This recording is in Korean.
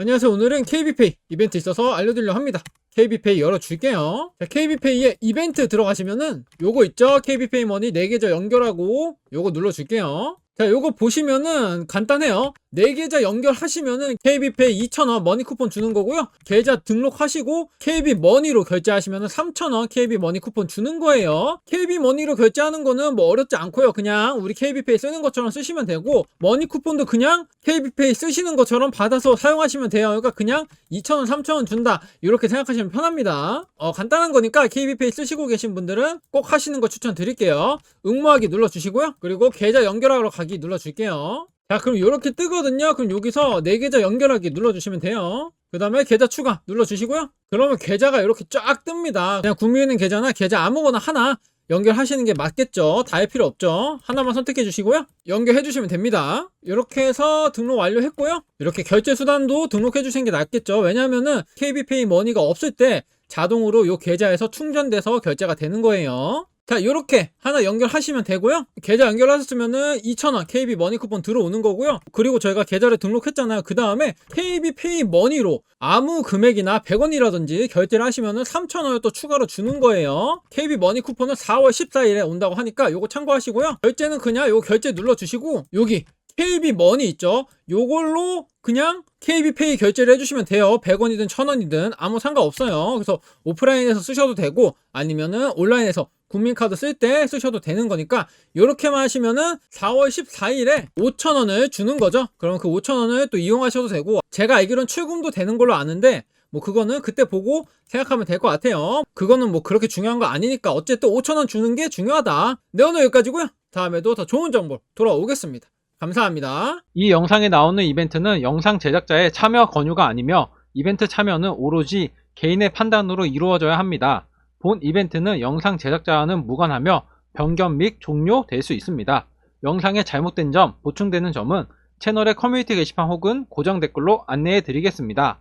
안녕하세요. 오늘은 KB페이 이벤트 있어서 알려드리려 합니다. KB페이 열어줄게요. 자, KB페이에 이벤트 들어가시면은 요거 있죠? KB페이 머니 4계좌 연결하고 요거 눌러줄게요. 자, 요거 보시면은 간단해요. 4계좌 연결하시면은 KB페이 2,000원 머니 쿠폰 주는 거고요. 계좌 등록하시고 KB 머니로 결제하시면은 3,000원 KB 머니 쿠폰 주는 거예요. KB 머니로 결제하는 거는 뭐 어렵지 않고요. 그냥 우리 KB페이 쓰는 것처럼 쓰시면 되고 머니 쿠폰도 그냥 KB페이 쓰시는 것처럼 받아서 사용하시면 돼요. 그러니까 그냥 2,000원, 3,000원 준다. 이렇게 생각하시면 편합니다. 어, 간단한 거니까 KB페이 쓰시고 계신 분들은 꼭 하시는 거 추천드릴게요. 응모하기 눌러 주시고요. 그리고 계좌 연결하러 가기 눌러 줄게요. 자, 그럼 이렇게 뜨거든요. 그럼 여기서 네 계좌 연결하기 눌러주시면 돼요. 그 다음에 계좌 추가 눌러주시고요. 그러면 계좌가 이렇게 쫙 뜹니다. 그냥 국민은행 계좌나 계좌 아무거나 하나 연결하시는 게 맞겠죠. 다 할 필요 없죠. 하나만 선택해 주시고요. 연결해 주시면 됩니다. 이렇게 해서 등록 완료했고요. 이렇게 결제 수단도 등록해 주시는 게 낫겠죠. 왜냐면은 KB페이 머니가 없을 때 자동으로 요 계좌에서 충전돼서 결제가 되는 거예요. 자, 이렇게 하나 연결하시면 되고요. 계좌 연결하셨으면은 2,000원 KB 머니 쿠폰 들어오는 거고요. 그리고 저희가 계좌를 등록했잖아요. 그 다음에 KB 페이 머니로 아무 금액이나 100원이라든지 결제를 하시면은 3,000원을 또 추가로 주는 거예요. KB 머니 쿠폰은 4월 14일에 온다고 하니까 요거 참고하시고요. 결제는 그냥 요거 결제 눌러주시고 여기 KB 머니 있죠? 요걸로 그냥 KB 페이 결제를 해주시면 돼요. 100원이든 1000원이든 아무 상관없어요. 그래서 오프라인에서 쓰셔도 되고 아니면은 온라인에서 국민카드 쓸 때 쓰셔도 되는 거니까 이렇게만 하시면은 4월 14일에 5,000원을 주는 거죠. 그럼 그 5,000원을 또 이용하셔도 되고 제가 알기로는 출금도 되는 걸로 아는데 뭐 그거는 그때 보고 생각하면 될 것 같아요. 그거는 뭐 그렇게 중요한 거 아니니까 어쨌든 5,000원 주는 게 중요하다. 네 오늘 여기까지고요. 다음에도 더 좋은 정보 돌아오겠습니다. 감사합니다. 이 영상에 나오는 이벤트는 영상 제작자의 참여 권유가 아니며 이벤트 참여는 오로지 개인의 판단으로 이루어져야 합니다. 본 이벤트는 영상 제작자와는 무관하며 변경 및 종료될 수 있습니다. 영상에 잘못된 점, 보충되는 점은 채널의 커뮤니티 게시판 혹은 고정 댓글로 안내해 드리겠습니다.